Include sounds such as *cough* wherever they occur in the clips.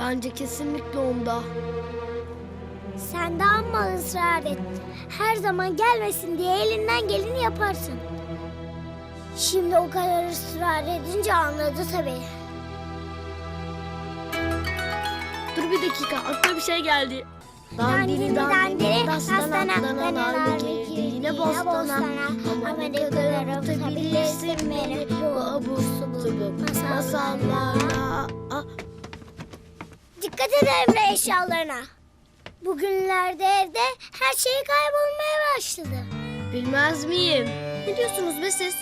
Bence kesinlikle onda. Sen de amma ısrar et. Her zaman gelmesin diye elinden geleni yaparsın. Şimdi o kadar ısrar edince anladı tabii. Dur bir dakika aklıma bir şey geldi. Dandini dandini, dastana, ardı girdi yine bostana. Amerikalara tutabilirsin beni bu abur subur masallarla. Dikkat et Emre eşyalarına. Bugünlerde evde her şey kaybolmaya başladı. Bilmez miyim? Ne diyorsunuz be siz?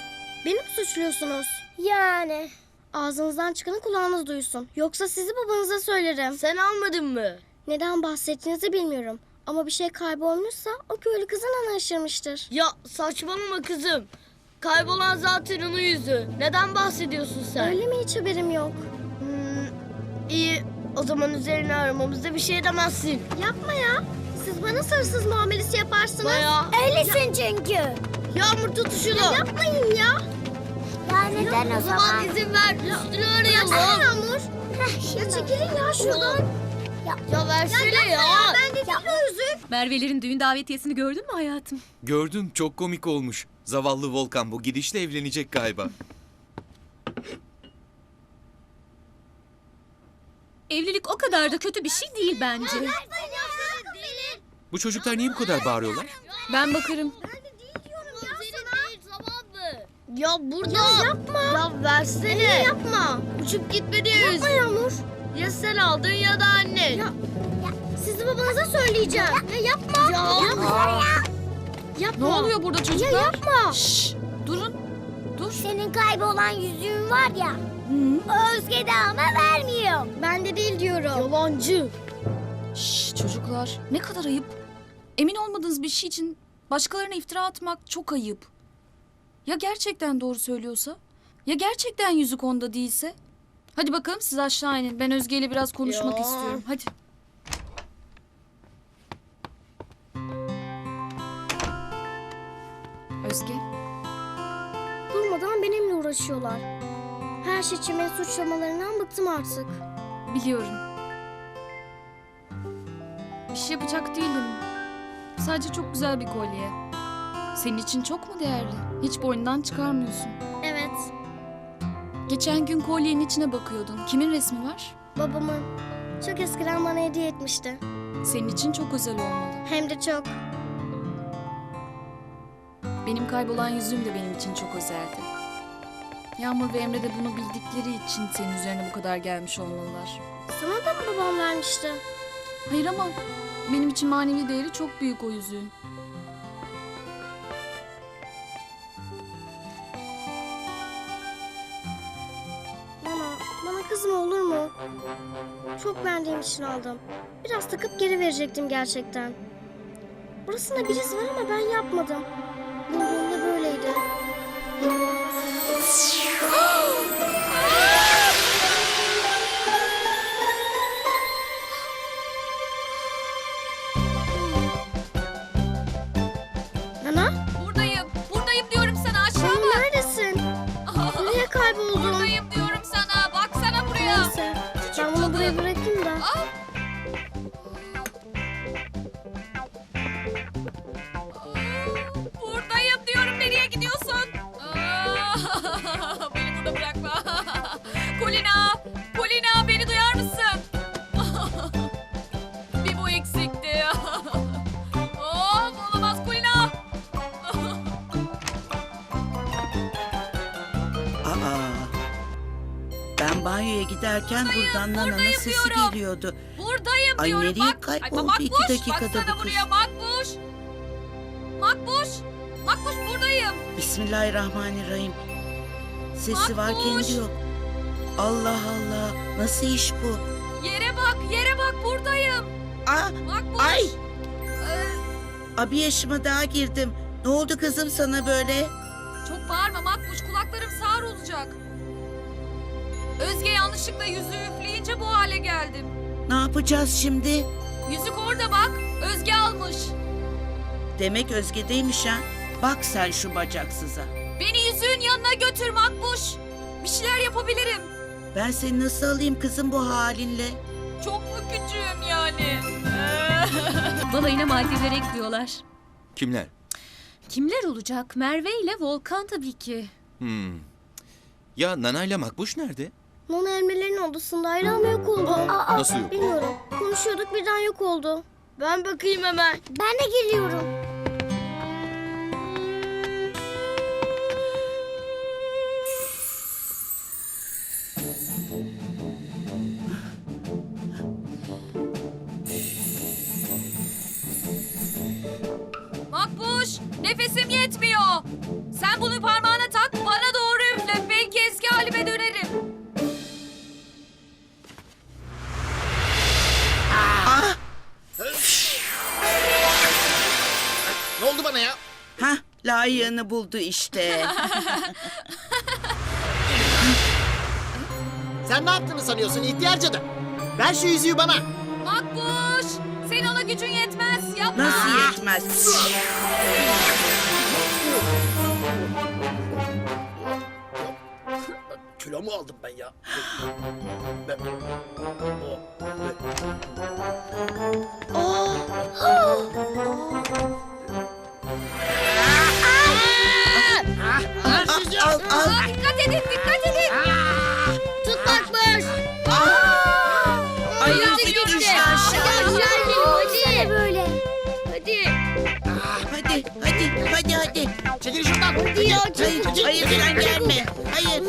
Beni mi suçluyorsunuz? Yani Ağzınızdan çıkanı kulağınız duysun. Yoksa sizi babanıza söylerim. Sen almadın mı? Neden bahsettiğinizi bilmiyorum. Ama bir şey kaybolmuşsa o köylü kızın ana aşırmıştır. Ya saçmalama kızım. Kaybolan zaten onun yüzü. Neden bahsediyorsun sen? Öyle mi hiç haberim yok? Hmm, iyi. O zaman üzerine aramamızda bir şey demezsin. Yapma ya. Siz bana hırsız muamelesi yaparsınız. Baya. öylesin çünkü. Yağmur tut şunu. Yapmayın ya. Ya neden o O zaman zaman? izin ver. Üstünü Ay arayalım. Yağmur. Heh, Ya çekilin ya şuradan. Ya versene ya. Ben de yüzük. Merve'lerin düğün davetiyesini gördün mü hayatım? Gördüm çok komik olmuş. Zavallı Volkan bu gidişle evlenecek galiba. Evlilik o kadar da kötü bir şey değil bence. Bu çocuklar niye bu kadar bağırıyorlar? Ben bakarım. Ya burada. Ya yapma. Ya versene. Yapma. Uçup gitme diye Yapma Yağmur. Ya sen aldın ya da annen. Ya- Sizi babanıza söyleyeceğim. Ya yapma. Ya. Yapma. Yapma. Ne oluyor burada çocuklar? Ya yapma. Şşş, durun. Dur. Senin kaybolan yüzüğün var ya. Özge de ama vermiyor. Bende değil diyorum. Yalancı. Şşş çocuklar. Ne kadar ayıp. Emin olmadığınız bir şey için başkalarına iftira atmak çok ayıp. Ya gerçekten doğru söylüyorsa? Ya gerçekten yüzük onda değilse? Hadi bakalım siz aşağı inin. Ben Özge ile biraz konuşmak Ya. istiyorum. Hadi. Özge. Durmadan benimle uğraşıyorlar. Her şey için beni suçlamalarından bıktım artık. Biliyorum. Bir şey yapacak değilim. Sadece çok güzel bir kolye. Senin için çok mu değerli? Hiç boynundan çıkarmıyorsun. Evet. Geçen gün kolyenin içine bakıyordun. Kimin resmi var? Babamın çok eskiden bana hediye etmişti. Senin için çok özel olmalı. Hem de çok. Benim kaybolan yüzüğüm de benim için çok özeldi. Yağmur ve Emre de bunu bildikleri için senin üzerine bu kadar gelmiş olmalılar. Sana da mı babam vermişti? Hayır ama benim için manevi değeri çok büyük o yüzüğün. Bana, bana kızma olur mu? Çok beğendiğim için aldım. Biraz takıp geri verecektim gerçekten. Burasında bir iz var ama ben yapmadım. Kulina! Kulina beni duyar mısın? *laughs* Bir bu eksikti. *laughs* Of olamaz Kulina! *laughs* Aa. Ben banyoya giderken buradan Nana'nın buradayım sesi diyorum. geliyordu. Buradayım Ay, diyorum. nereye Bak, kayboldu Makbuş, iki dakikada baksana bu kız? buraya Makbuş. Makbuş. Makbuş buradayım. Bismillahirrahmanirrahim. Sesi var Makbuş. kendi yok. Allah Allah. Nasıl iş bu? Yere bak, yere bak buradayım. Aa, Makbuş. ay. Ee, Abi yaşıma daha girdim. Ne oldu kızım sana böyle? çok bağırma Makbuş, kulaklarım sağır olacak. Özge yanlışlıkla yüzüğü üfleyince bu hale geldim. Ne yapacağız şimdi? Yüzük orada bak, Özge almış. Demek Özge'deymiş ha. Bak sen şu bacaksıza. Beni yüzüğün yanına götür Makbuş. Bir şeyler yapabilirim. Ben seni nasıl alayım kızım bu halinle? Çok mu küçüğüm yani? *laughs* Balayına Maldivlere gidiyorlar. Kimler? Kimler olacak? Merve ile Volkan tabii ki. Hmm. Ya Nana ile Makbuş nerede? Nana elmelerin odasındaydı ama yok oldu. Aa, Nasıl yok? bilmiyorum. Konuşuyorduk birden yok oldu. Ben bakayım hemen. Ben de geliyorum. Nefesim yetmiyor. Sen bunu parmağına tak bana doğru üfle. Belki eski halime dönerim. Ne oldu bana ya? Hah layığını buldu işte. Sen ne yaptığını sanıyorsun ihtiyar cadı? Ver şu yüzüğü bana. Makbuş senin ona gücün yetmez. Yapma. Nasıl yetmez? Kilo mu aldım ben ya? Ben... O- yüzüğü. Al al. Aa, dikkat edin dikkat Hayır çekil. sen gelme. Hayır.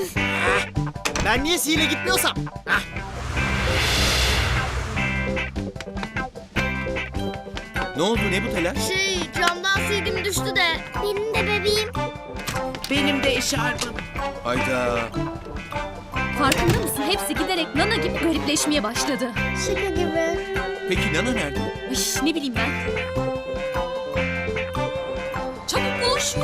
Ben niye sihirle gitmiyorsam? Hah. Ne oldu ne bu telaş? Şey camdan sildim düştü de. Benim de bebeğim. Benim de eşarbım. Hayda. Farkında mısın? Hepsi giderek Nana gibi garipleşmeye başladı. Şaka gibi. Peki Nana nerede? Ay, ne bileyim ben. Çabuk bul şu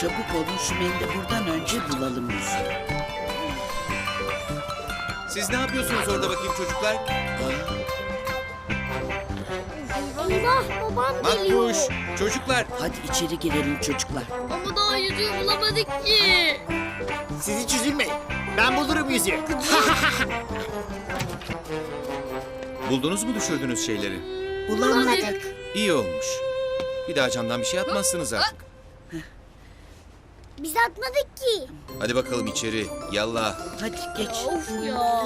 çabuk olun şu mendili buradan önce bulalım yüzüğü. Siz ne yapıyorsunuz orada bakayım çocuklar? Eyvah babam geliyor. Makbuş, çocuklar. Hadi içeri girelim çocuklar. Ama daha yüzüğü bulamadık ki. Siz hiç üzülmeyin. Ben bulurum yüzüğü. *laughs* Buldunuz mu düşürdüğünüz şeyleri? Bulamadık. İyi olmuş. Bir daha camdan bir şey atmazsınız artık. Biz atmadık ki. Hadi bakalım içeri. Yallah. Hadi geç. Of ya.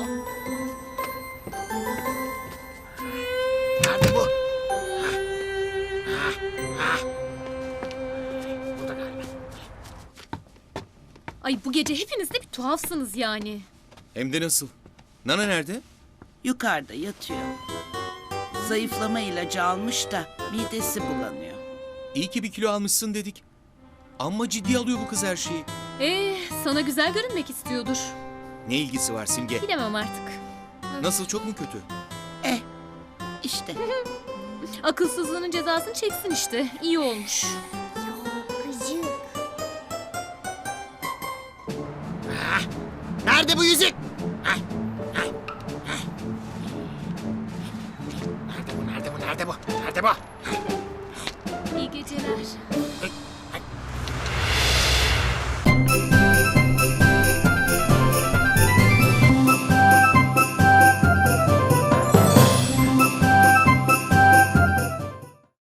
Nerede bu? Burada galiba. Ay bu gece hepiniz de bir tuhafsınız yani. Hem de nasıl? Nana nerede? Yukarıda yatıyor. Zayıflama ilacı almış da midesi bulanıyor. İyi ki bir kilo almışsın dedik. Ama ciddi alıyor bu kız her şeyi. Ee, sana güzel görünmek istiyordur. Ne ilgisi var Simge? Bilemem artık. Nasıl çok mu kötü? Eh işte. *laughs* Akılsızlığının cezasını çeksin işte. İyi olmuş. Gıcık. Nerede bu yüzük? Hah, hah, hah. Nerede bu? Nerede bu? Nerede bu? Nerede bu? İyi geceler. Ay,